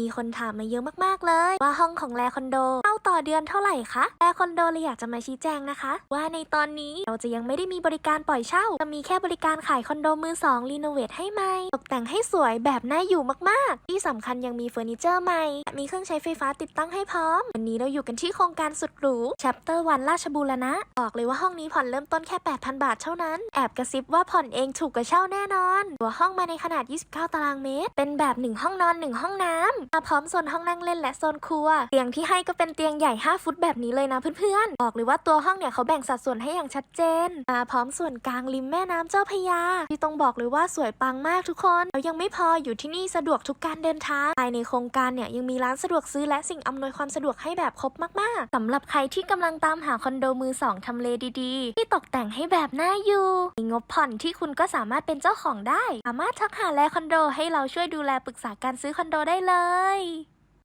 มีคนถามมาเยอะมากๆเลย ว่าห้องของแลคอนโดเช่าต่อเดือนเท่าไหร่คะแลคอนโดเลยอยากจะมาชี้แจงนะคะ ว่าในตอนนี้เราจะยังไม่ได้มีบริการปล่อยเช่า จะมีแค่บริการขายคอนโดมือสองรีโนเวทให้ใหม่ตกแต่งให้สวยแบบน่าอยู่มากๆ ที่สำคัญยังมีเฟอร์นิเจอร์ใหม่และมีเครื่องใช้ไฟฟ้าติดตั้งให้พร้อม วันนี้เราอยู่กันที่โครงการสุดหรู Chapter 1ราชบูรณะบอกเลยว่าห้องนี้ผ่อนเริ่มต้นแค่ 8,000 บาทเท่านั้นแอบกระซิบว่าผ่อนเองถูกกว่าเช่าแน่นอนตัวห้องมาในขนาด 29 ตารางเมตร เป็นแบบ1ห้องนอน1ห้องน้ำมาพร้อมโซนห้องนั่งเล่นและโซนครัว เตียงที่ให้ก็เป็นเตียงใหญ่ 5 ฟุตแบบนี้เลยนะเพื่อนๆ บอกเลยว่าตัวห้องเนี่ยเขาแบ่งสัดส่วนให้อย่างชัดเจน มาพร้อมส่วนกลางริมแม่น้ำเจ้าพยา ที่ต้องบอกเลยว่าสวยปังมากทุกคนแล้วยังไม่พออยู่ที่นี่สะดวกทุกการเดินทางภายในโครงการเนี่ยยังมีร้านสะดวกซื้อและสิ่งอำนวยความสะดวกให้แบบครบมากๆสำหรับใครที่กำลังตามหาคอนโดมือสองทำเลดีๆ ที่ตกแต่งให้แบบน่าอยู่มีงบผ่อนที่คุณก็สามารถเป็นเจ้าของได้ สามารถทักหาแลคอนโดให้เราช่วยดูแลปรึกษาการซื้อคอนโดได้เลยเลย